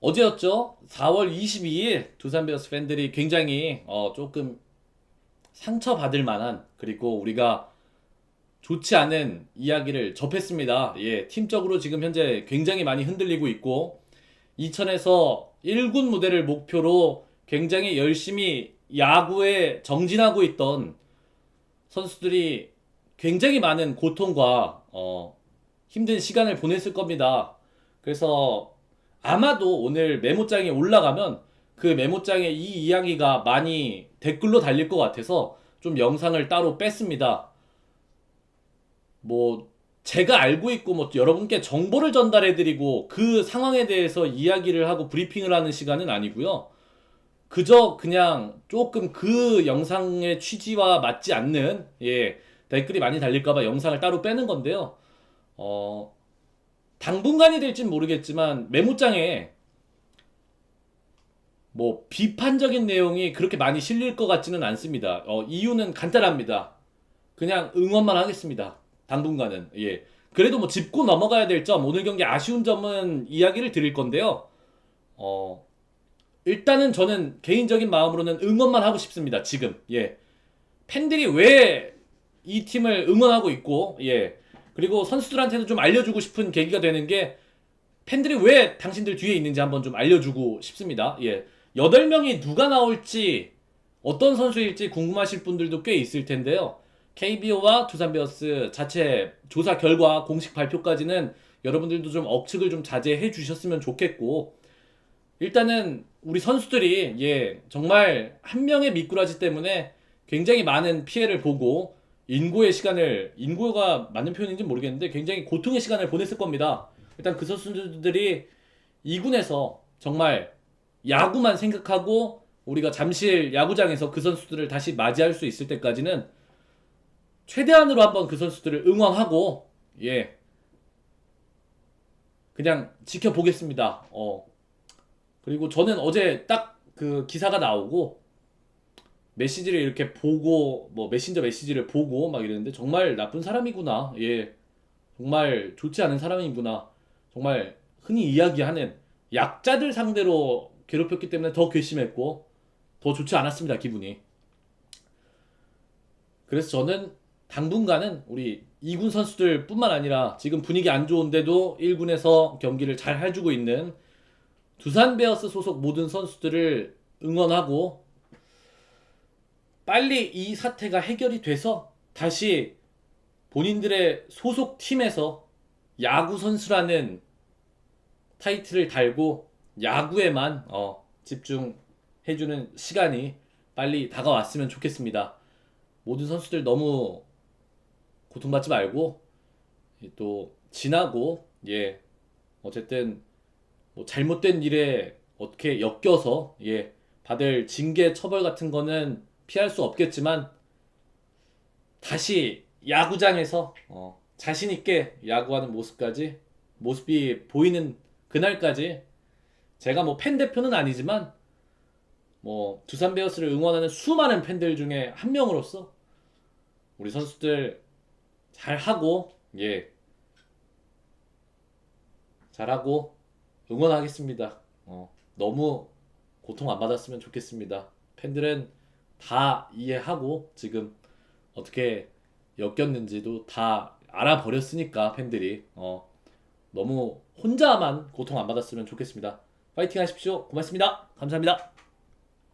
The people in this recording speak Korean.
어제였죠? 4월 22일 두산 베어스 팬들이 굉장히 어, 조금 상처받을 만한 그리고 우리가 좋지 않은 이야기를 접했습니다. 예, 팀적으로 지금 현재 굉장히 많이 흔들리고 있고 이천에서 1군 무대를 목표로 굉장히 열심히 야구에 정진하고 있던 선수들이 굉장히 많은 고통과 어, 힘든 시간을 보냈을 겁니다. 그래서 아마도 오늘 메모장에 올라가면 그 메모장에 이 이야기가 많이 댓글로 달릴 것 같아서 좀 영상을 따로 뺐습니다. 뭐 제가 알고 있고 뭐 여러분께 정보를 전달해 드리고 그 상황에 대해서 이야기를 하고 브리핑을 하는 시간은 아니고요. 그저 그냥 조금 그 영상의 취지와 맞지 않는 예 댓글이 많이 달릴까 봐 영상을 따로 빼는 건데요. 어 당분간이 될진 모르겠지만 메모장에 뭐 비판적인 내용이 그렇게 많이 실릴 것 같지는 않습니다. 어, 이유는 간단합니다. 그냥 응원만 하겠습니다. 당분간은 예. 그래도 뭐 짚고 넘어가야 될 점, 오늘 경기 아쉬운 점은 이야기를 드릴 건데요. 어, 일단은 저는 개인적인 마음으로는 응원만 하고 싶습니다. 지금 예. 팬들이 왜 이 팀을 응원하고 있고 예. 그리고 선수들한테도 좀 알려주고 싶은 계기가 되는 게 팬들이 왜 당신들 뒤에 있는지 한번 좀 알려주고 싶습니다. 예. 8명이 누가 나올지 어떤 선수일지 궁금하실 분들도 꽤 있을 텐데요. KBO와 두산 베어스 자체 조사 결과 공식 발표까지는 여러분들도 좀 억측을 좀 자제해 주셨으면 좋겠고 일단은 우리 선수들이 예 정말 한 명의 미꾸라지 때문에 굉장히 많은 피해를 보고 인고의 시간을 인고가 맞는 표현인지 모르겠는데 굉장히 고통의 시간을 보냈을 겁니다. 일단 그 선수들이 2군에서 정말 야구만 생각하고 우리가 잠실 야구장에서 그 선수들을 다시 맞이할 수 있을 때까지는 최대한으로 한번 그 선수들을 응원하고 예 그냥 지켜보겠습니다. 어 그리고 저는 어제 딱 그 기사가 나오고 메시지를 이렇게 보고 뭐 메신저 메시지를 보고 막 이랬는데 정말 나쁜 사람이구나. 예. 정말 좋지 않은 사람이구나. 정말 흔히 이야기하는 약자들 상대로 괴롭혔기 때문에 더 괘씸했고 더 좋지 않았습니다. 기분이. 그래서 저는 당분간은 우리 2군 선수들 뿐만 아니라 지금 분위기 안 좋은데도 1군에서 경기를 잘 해주고 있는 두산 베어스 소속 모든 선수들을 응원하고 빨리 이 사태가 해결이 돼서 다시 본인들의 소속 팀에서 야구 선수라는 타이틀을 달고 야구에만 어, 집중해주는 시간이 빨리 다가왔으면 좋겠습니다. 모든 선수들 너무 고통받지 말고 또 지나고 예 어쨌든 뭐 잘못된 일에 어떻게 엮여서 예 받을 징계 처벌 같은 거는 피할 수 없겠지만 다시 야구장에서 어, 자신 있게 야구하는 모습까지 모습이 보이는 그날까지 제가 뭐 팬 대표는 아니지만 뭐 두산 베어스를 응원하는 수많은 팬들 중에 한 명으로서 우리 선수들 잘 하고 예 잘하고 응원하겠습니다. 어, 너무 고통 안 받았으면 좋겠습니다. 팬들은 다 이해하고 지금 어떻게 엮였는지도 다 알아버렸으니까 팬들이 어, 너무 혼자만 고통 안 받았으면 좋겠습니다. 파이팅 하십시오. 고맙습니다. 감사합니다.